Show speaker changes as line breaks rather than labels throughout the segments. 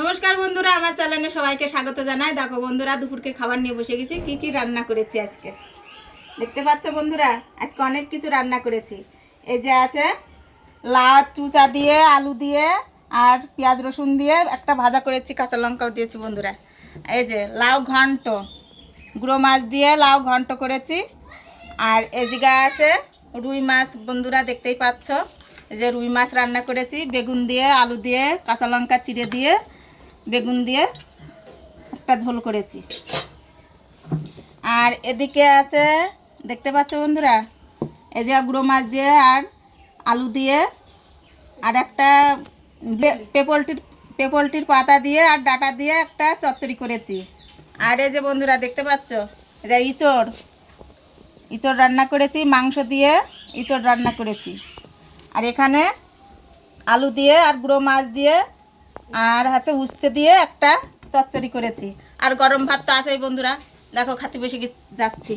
নমস্কার বন্ধুরা, আমার চ্যানেলে সবাইকে স্বাগত জানাই। দেখো বন্ধুরা, দুপুরকে খাবার নিয়ে বসে গেছি। কি কি রান্না করেছি আজকে? দেখতে পাচ্ছ বন্ধুরা, আজকে অনেক কিছু রান্না করেছি। এই যে আছে লাউ, চুচা দিয়ে, আলু দিয়ে, আর পেঁয়াজ রসুন দিয়ে একটা ভাজা করেছি, কাঁচা লঙ্কাও দিয়েছি বন্ধুরা। এই যে লাউ ঘন্ট, গুঁড়ো মাছ দিয়ে লাউ ঘন্ট করেছি। আর এজিগা আছে রুই মাছ, বন্ধুরা দেখতেই পাচ্ছ। এই যে রুই মাছ রান্না করেছি, বেগুন দিয়ে, আলু দিয়ে, কাঁচা লঙ্কা, চিড়ে দিয়ে বেগুন দিয়ে একটা ঝোল করেছি। আর এদিকে আছে, দেখতে পাচ্ছ বন্ধুরা? এই যে গুঁড়ো মাছ দিয়ে আর আলু দিয়ে আর একটা পেপলটির পেপলটির পাতা দিয়ে আর ডাটা দিয়ে একটা চচ্চড়ি করেছি। আর এই যে বন্ধুরা, দেখতে পাচ্ছ? এই যে ইঁচড়। ইঁচড় রান্না করেছি, মাংস দিয়ে ইঁচড় রান্না করেছি। আর এখানে আলু দিয়ে আর গুঁড়ো মাছ দিয়ে আর হচ্ছে উস্তে দিয়ে একটা চচ্চড়ি করেছি। আর গরম ভাত তো আছেই বন্ধুরা। দেখো, খাতি বসে যাচ্ছি।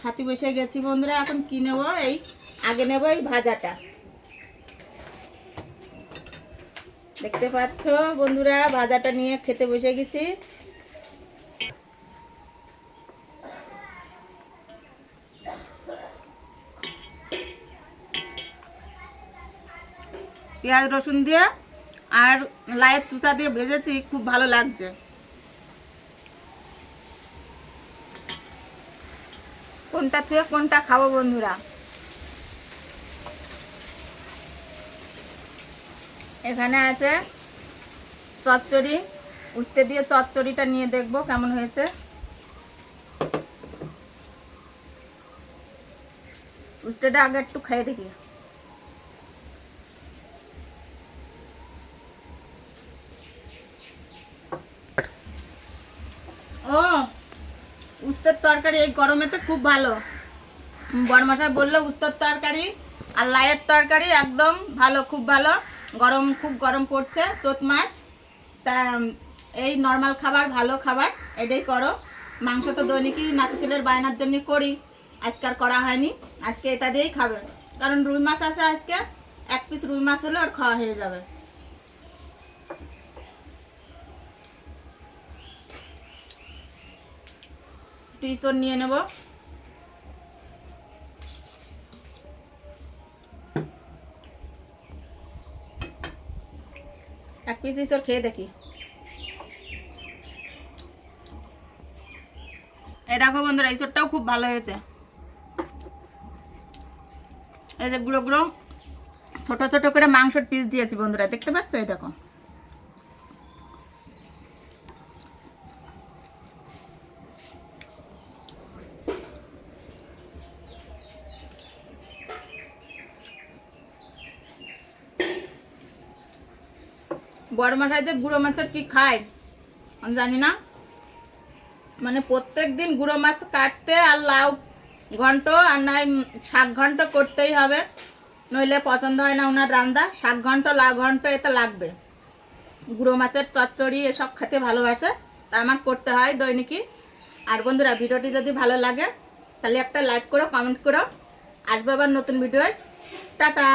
খাতি বসে গেছি বন্ধুরা, এখন কি নেব? এই, আগে নেব এই ভাজাটা। দেখতে পাচ্ছ বন্ধুরা, ভাজাটা নিয়ে খেতে বসে গেছি। পেঁয়াজ রসুন দিয়ে আর লায়ের চুচা দিয়ে ভেজেছি, খুব ভালো লাগছে। কোনটা থেকে কোনটা খাব বন্ধুরা? এখানে আছে চচ্চড়ি। উস্তে দিয়ে চচ্চড়িটা নিয়ে দেখব কেমন হয়েছে। উস্তেটা আগে একটু খেয়ে দেখি। উস্তের তরকারি এই গরমেতে খুব ভালো। বরমশাই বলল, উস্তের তরকারি আর লাইয়ের তরকারি একদম ভালো, খুব ভালো। গরম, খুব গরম পড়ছে চোত মাস। তা, এই নর্মাল খাবার, ভালো খাবার, এটাই করো। মাংস তো দৈনিকই নাতি ছেলের বায়নার জন্য করি। আজকে আর করা হয়নি, আজকে এটা দিয়েই খাবে। কারণ রুই মাছ আছে আজকে, এক পিস রুই মাছ হলে ওর খাওয়া হয়ে যাবে। টিউশন নিয়ে নেব। এক পিস ইসর খেয়ে দেখি। এই দেখো বন্ধুরা ইসরটাও খুব ভালো হয়েছে। এই যে গুঁড়ো গুঁড়ো, ছোটো ছোটো করে মাংসের পিস দিয়েছি বন্ধুরা, দেখতে পাচ্ছ? এই দেখো। বড় মশাই যে গুঁড়ো মাছের কি খায়? জানি না। মানে প্রত্যেক দিন গুঁড়ো মাছ কাটতে আর লাউ ঘন্ট আর নয় শাক ঘন্ট করতেই হবে। নইলে পছন্দ হয় না ওনার রান্দা শাক ঘন্ট, লাউ ঘন্ট এতে লাগবে। গুঁড়ো মাছের চচ্চড়ি এসব খেতে ভালোবাসে। তা আমার করতে হয় দৈনিকই। আর বন্ধুরা, ভিডিওটি যদি ভালো লাগে, তাহলে একটা লাইক করো, কমেন্ট করো। আসবে আবার নতুন ভিডিও টাটা!